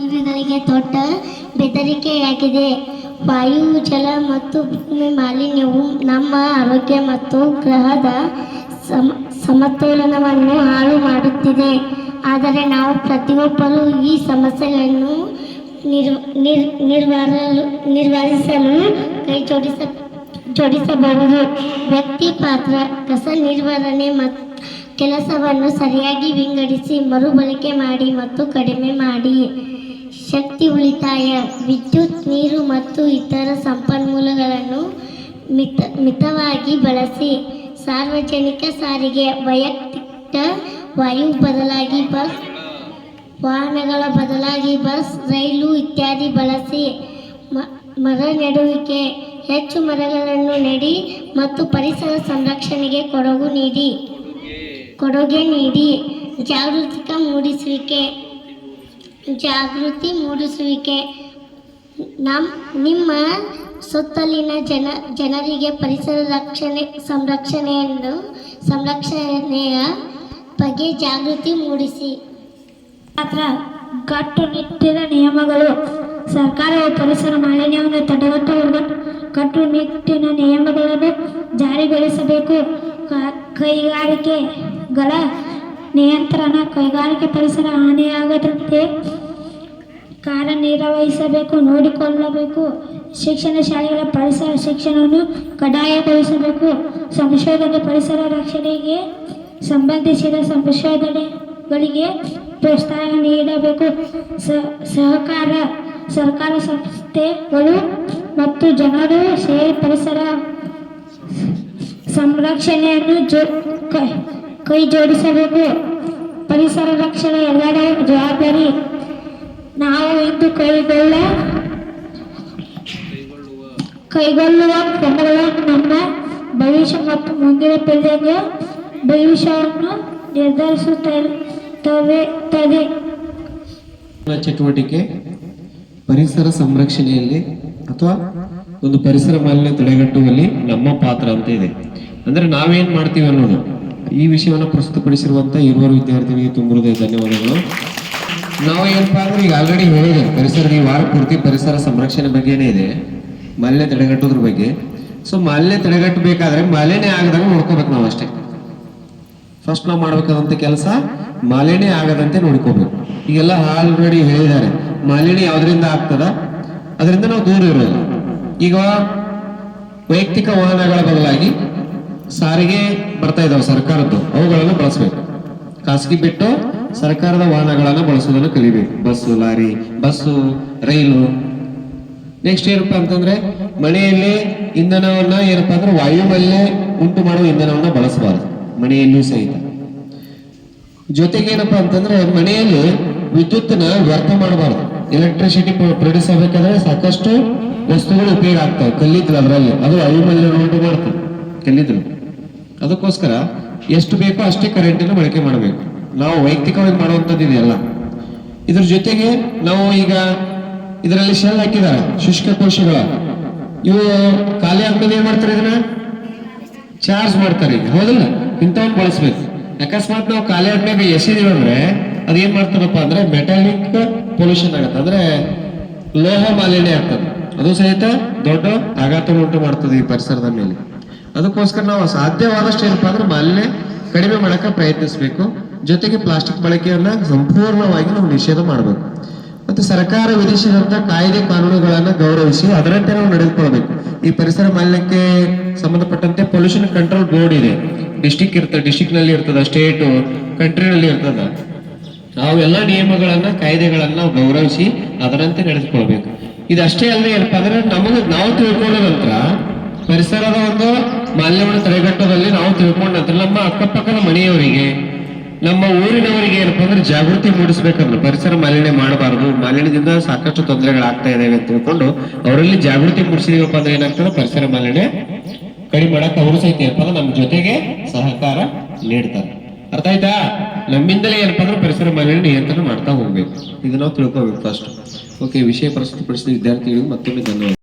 ಜೀವಿಗಳಿಗೆ ದೊಡ್ಡ ಬೆದರಿಕೆಯಾಗಿದೆ. ವಾಯು, ಜಲ ಮತ್ತು ಭೂಮಿ ಮಾಲಿನ್ಯವು ನಮ್ಮ ಆರೋಗ್ಯ ಮತ್ತು ಗ್ರಹದ ಸಮ, ಸಮತೋಲನವನ್ನು ಹಾಳು ಮಾಡುತ್ತಿದೆ. ಆದರೆ ನಾವು ಪ್ರತಿಯೊಬ್ಬರೂ ಈ ಸಮಸ್ಯೆಗಳನ್ನು ನಿರ್ವ, ನಿರ್ ನಿರ್ವಹಲು ನಿರ್ವಹಿಸಲು ಕೈ ಜೋಡಿಸ, ಜೋಡಿಸಬಹುದು. ವ್ಯಕ್ತಿ ಪಾತ್ರ ಕಸ ನಿರ್ವಹಣೆ ಮತ್ತು ಕೆಲಸವನ್ನು ಸರಿಯಾಗಿ ವಿಂಗಡಿಸಿ, ಮರುಬಳಕೆ ಮಾಡಿ ಮತ್ತು ಕಡಿಮೆ ಮಾಡಿ. ಶಕ್ತಿ ಉಳಿತಾಯ, ವಿದ್ಯುತ್, ನೀರು ಮತ್ತು ಇತರ ಸಂಪನ್ಮೂಲಗಳನ್ನು ಮಿತ, ಮಿತವಾಗಿ ಬಳಸಿ. ಸಾರ್ವಜನಿಕ ಸಾರಿಗೆ, ವೈಯಕ್ತಿಕ ವಾಯು ಬದಲಾಗಿ ಬಸ್, ವಾಹನಗಳ ಬದಲಾಗಿ ಬಸ್, ರೈಲು ಇತ್ಯಾದಿ ಬಳಸಿ. ಮ- ಮರ ನೆಡುವಿಕೆ, ಹೆಚ್ಚು ಮರಗಳನ್ನು ನೆಡಿ ಮತ್ತು ಪರಿಸರ ಸಂರಕ್ಷಣೆಗೆ ಕೊಡಗು ನೀಡಿ. ಕೊಡುಗೆ ನೀಡಿ. ಜಾಗೃತಿಕ ಮೂಡಿಸುವಿಕೆ. ಜಾಗೃತಿ ಮೂಡಿಸುವಿಕೆ. ನಮ್ಮ ನಿಮ್ಮ ಸುತ್ತಲಿನ ಜನ, ಜನರಿಗೆ ಪರಿಸರ ರಕ್ಷಣೆ, ಸಂರಕ್ಷಣೆಯನ್ನು, ಸಂರಕ್ಷಣೆಯ ಬಗ್ಗೆ ಜಾಗೃತಿ ಮೂಡಿಸಿ. ಮಾತ್ರ ಕಟ್ಟುನಿಟ್ಟಿನ ನಿಯಮಗಳು. ಸರ್ಕಾರವು ಪರಿಸರ ಮಾಲಿನ್ಯವನ್ನು ತಡೆಗಟ್ಟುವ ಕಟ್ಟುನಿಟ್ಟಿನ ನಿಯಮಗಳನ್ನು ಜಾರಿಗೊಳಿಸಬೇಕು. ಕ- ಕೈಗಾರಿಕೆಗಳ ನಿಯಂತ್ರಣ, ಕೈಗಾರಿಕೆ ಪರಿಸರ ಹಾನಿಯಾಗದಂತೆ ಕಾರ್ಯನಿರ್ವಹಿಸಬೇಕು, ನೋಡಿಕೊಳ್ಳಬೇಕು. ಶಿಕ್ಷಣ ಶಾಲೆಗಳ ಪರಿಸರ ಶಿಕ್ಷಣವನ್ನು ಕಡ್ಡಾಯಗೊಳಿಸಬೇಕು. ಸಂಶೋಧನೆ ಪರಿಸರ ರಕ್ಷಣೆಗೆ ಸಂಬಂಧಿಸಿದ ಸಂಶೋಧನೆಗಳಿಗೆ ಪ್ರೋತ್ಸಾಹ ನೀಡಬೇಕು. ಸಹಕಾರ, ಸರ್ಕಾರ ಸಂಸ್ಥೆಗಳು ಮತ್ತು ಜನರು ಸೇರಿ ಪರಿಸರ ಸಂರಕ್ಷಣೆಯನ್ನು ಜೋ ಕೈ- ಜೋಡಿಸಬೇಕು. ಪರಿಸರ ರಕ್ಷಣೆ ಎಲ್ಲರ ಜವಾಬ್ದಾರಿ. ನಾವು ಇಂದು ಕೈಗೊಳ್ಳ ಕೈಗೊಳ್ಳುವ ಕ್ರಮಗಳು ನಮ್ಮ ಭವಿಷ್ಯ ಮತ್ತು ಮುಂದಿನ ಪೀಳಿಗೆಗೆ ಭವಿಷ್ಯವನ್ನು ನಿರ್ಧರಿಸುತ್ತದೆ ತದೆ. ಚಟುವಟಿಕೆ, ಪರಿಸರ ಸಂರಕ್ಷಣೆಯಲ್ಲಿ ಅಥವಾ ಒಂದು ಪರಿಸರ ಮಾಲಿನ್ಯ ತಡೆಗಟ್ಟುವಲ್ಲಿ ನಮ್ಮ ಪಾತ್ರ ಅಂತ ಇದೆ. ಅಂದ್ರೆ ನಾವೇನ್ ಮಾಡ್ತೀವಿ ಅನ್ನೋದು. ಈ ವಿಷಯವನ್ನು ಪ್ರಸ್ತುತಪಡಿಸಿರುವಂತ ಇರುವರು ವಿದ್ಯಾರ್ಥಿಗಳಿಗೆ ತುಂಬ ಧನ್ಯವಾದಗಳು. ನಾವು ಏನಪ್ಪ ಅಂದ್ರೆ ಈಗ ಆಲ್ರೆಡಿ ಹೇಳಿದೆ, ಪರಿಸರ ಈ ವಾರ ಪೂರ್ತಿ ಪರಿಸರ ಸಂರಕ್ಷಣೆ ಬಗ್ಗೆನೇ ಇದೆ. ಮಾಲಿನ್ಯ ತಡೆಗಟ್ಟೋದ್ರ ಬಗ್ಗೆ. ಸೊ ಮಾಲಿನ್ಯ ತಡೆಗಟ್ಟಬೇಕಾದ್ರೆ ಮಾಲಿನ್ಯ ಆಗದಂಗೆ ನೋಡ್ಕೋಬೇಕು ನಾವು ಅಷ್ಟೇ. ಫಸ್ಟ್ ನಾವು ಮಾಡ್ಬೇಕಾದಂತ ಕೆಲಸ ಮಾಲಿನ್ಯ ಆಗದಂತೆ ನೋಡ್ಕೋಬೇಕು. ಈಗೆಲ್ಲ ಆಲ್ರೆಡಿ ಹೇಳಿದ್ದಾರೆ ಮಾಲಿನ್ಯ ಯಾವ್ದ್ರಿಂದ ಆಗ್ತದ? ಅದರಿಂದ ನಾವು ದೂರ ಇರೋದು ಈಗ ವೈಯಕ್ತಿಕ ವಾಹನಗಳ ಬದಲಾಗಿ ಸಾರಿಗೆ ಬರ್ತಾ ಇದಾವೆ ಸರ್ಕಾರದ್ದು. ಅವುಗಳನ್ನು ಬಳಸಬೇಕು. ಖಾಸಗಿ ಬಿಟ್ಟು ಸರ್ಕಾರದ ವಾಹನಗಳನ್ನು ಬಳಸೋದನ್ನು ಕಲಿಬೇಕು. Bus, lorry, bus, rail. Next ಏನಪ್ಪ ಅಂತಂದ್ರೆ, ಮನೆಯಲ್ಲಿ ಇಂಧನವನ್ನ ಏನಪ್ಪಾ ಅಂದ್ರೆ ವಾಯುಮಲ್ಯ ಉಂಟು ಮಾಡುವ ಇಂಧನವನ್ನ ಬಳಸಬಾರದು. ಮನೆಯಲ್ಲೂ ಸಹಿತ. ಜೊತೆಗೆ ಏನಪ್ಪಾ ಅಂತಂದ್ರೆ, ಮನೆಯಲ್ಲಿ ವಿದ್ಯುತ್ನ ವ್ಯರ್ಥ ಮಾಡಬಾರದು. ಎಲೆಕ್ಟ್ರಿಸಿಟಿ ಪ್ರೊಡ್ಯೂಸ್ ಆಗ್ಬೇಕಾದ್ರೆ ಸಾಕಷ್ಟು ವಸ್ತುಗಳು ಉಪಯೋಗ ಆಗ್ತವೆ. ಕಲ್ಲಿದ್ದಲು ಅದರಲ್ಲಿ. ಅದು ವಾಯುಮಲ್ಯ ಉಂಟು ಮಾಡ್ತದೆ. ಕಲ್ಲಿದ್ದಲು. ಅದಕ್ಕೋಸ್ಕರ ಎಷ್ಟು ಬೇಕೋ ಅಷ್ಟೇ ಕರೆಂಟನ್ನು ಬಳಕೆ ಮಾಡಬೇಕು. ನಾವು ವೈಯಕ್ತಿಕವಾಗಿ ಮಾಡುವಂಥದ್ದು ಇದೆಯಲ್ಲ. ಇದ್ರ ಜೊತೆಗೆ ನಾವು ಈಗ ಇದರಲ್ಲಿ ಶೆಲ್ ಹಾಕಿದ್ದಾರೆ, ಶುಷ್ಕ ಕೋಶಗಳ. ಇವು ಖಾಲಿ ಆದ್ಮೇಲೆ ಏನ್ ಮಾಡ್ತಾರೆ ಇದನ್ನ? ಚಾರ್ಜ್ ಮಾಡ್ತಾರೆ ಈಗ. ಹೌದಲ್ಲ? ಇಂಥವನ್ನ ಬಳಸ್ಬೇಕು. ಅಕಸ್ಮಾತ್ ನಾವು ಖಾಲಿ ಆದ್ಮೇಲೆ ಎಸಿದೀವಿ ಅಂದ್ರೆ ಅದೇನ್ ಮಾಡ್ತಾರಪ್ಪ ಅಂದ್ರೆ ಮೆಟಾಲಿಕ್ ಪೊಲ್ಯೂಷನ್ ಆಗತ್ತೆ. ಅಂದ್ರೆ ಲೋಹ ಮಾಲಿನ್ಯ ಆಗ್ತದೆ. ಅದು ಸಹಿತ ದೊಡ್ಡ ಆಘಾತ ಉಂಟು ಮಾಡ್ತದೆ ಈ ಪರಿಸರದ ಮೇಲೆ. ಅದಕ್ಕೋಸ್ಕರ ನಾವು ಸಾಧ್ಯವಾದಷ್ಟು ಏನಪ್ಪಾ ಅಂದ್ರೆ ಮಾಲಿನ್ಯ ಕಡಿಮೆ ಮಾಡಕ್ಕೆ ಪ್ರಯತ್ನಿಸಬೇಕು. ಜೊತೆಗೆ ಪ್ಲಾಸ್ಟಿಕ್ ಬಳಕೆಯನ್ನ ಸಂಪೂರ್ಣವಾಗಿ ನಾವು ನಿಷೇಧ ಮಾಡಬೇಕು. ಮತ್ತು ಸರ್ಕಾರ ವಿಧಿಸಿದಂತ ಕಾಯ್ದೆ ಕಾನೂನುಗಳನ್ನ ಗೌರವಿಸಿ ಅದರಂತೆ ನಾವು ನಡೆದುಕೊಳ್ಬೇಕು. ಈ ಪರಿಸರ ಮಾಲಿನ್ಯಕ್ಕೆ ಸಂಬಂಧಪಟ್ಟಂತೆ ಪೊಲ್ಯೂಷನ್ ಕಂಟ್ರೋಲ್ ಬೋರ್ಡ್ ಇದೆ. ಡಿಸ್ಟಿಕ್ ಇರ್ತದೆ ಡಿಸ್ಟಿಕ್ನಲ್ಲಿ ಇರ್ತದ ಸ್ಟೇಟ್ ಕಂಟ್ರಿನಲ್ಲಿ ಇರ್ತದ. ಅವೆಲ್ಲ ನಿಯಮಗಳನ್ನ, ಕಾಯ್ದೆಗಳನ್ನ ನಾವು ಗೌರವಿಸಿ ಅದರಂತೆ ನಡೆದುಕೊಳ್ಬೇಕು. ಇದಷ್ಟೇ ಅಲ್ಲದೆ ಏನಪ್ಪಾ ಅಂದ್ರೆ ನಮಗೆ ನಾವು ತಿಳ್ಕೊಂಡ ನಂತರ ಪರಿಸರದ ಒಂದು ಮಾಲಿನ್ಯವನ್ನು ತಡೆಗಟ್ಟೋದಲ್ಲಿ ನಾವು ತಿಳ್ಕೊಂಡ ನಮ್ಮ ಅಕ್ಕಪಕ್ಕದ ಮನೆಯವರಿಗೆ, ನಮ್ಮ ಊರಿನವರಿಗೆ ಏನಪ್ಪಾ ಅಂದ್ರೆ ಜಾಗೃತಿ ಮೂಡಿಸ್ಬೇಕಂದ್ರೆ ಪರಿಸರ ಮಾಲಿನ್ಯ ಮಾಡಬಾರದು. ಮಾಲಿನ್ಯದಿಂದ ಸಾಕಷ್ಟು ತೊಂದರೆಗಳಾಗ್ತಾ ಇದಾವೆ ಅಂತ ತಿಳ್ಕೊಂಡು ಅವರಲ್ಲಿ ಜಾಗೃತಿ ಮೂಡಿಸಿದೀವಪ್ಪ ಅಂದ್ರೆ ಏನಾಗ್ತದೆ? ಪರಿಸರ ಮಾಲಿನ್ಯ ಕಡಿಮೆ ಮಾಡಕ್ ಅವರು ಸಹಿತ ಏನಪ್ಪ ಅಂದ್ರೆ ನಮ್ಮ ಜೊತೆಗೆ ಸಹಕಾರ ನೀಡ್ತಾರೆ. ಅರ್ಥ ಆಯ್ತಾ? ನಮ್ಮಿಂದಲೇ ಏನಪ್ಪಾ ಅಂದ್ರೆ ಪರಿಸರ ಮಾಲಿನ್ಯ ನಿಯಂತ್ರಣ ಮಾಡ್ತಾ ಹೋಗ್ಬೇಕು. ಇದು ನಾವು ತಿಳ್ಕೊಬೇಕು ಫಸ್ಟ್ ಓಕೆ ವಿಷಯ ಪ್ರಸ್ತುತಪಡಿಸಿದ ವಿದ್ಯಾರ್ಥಿಗಳಿಗೆ ಮತ್ತೊಮ್ಮೆ ಧನ್ಯವಾದ.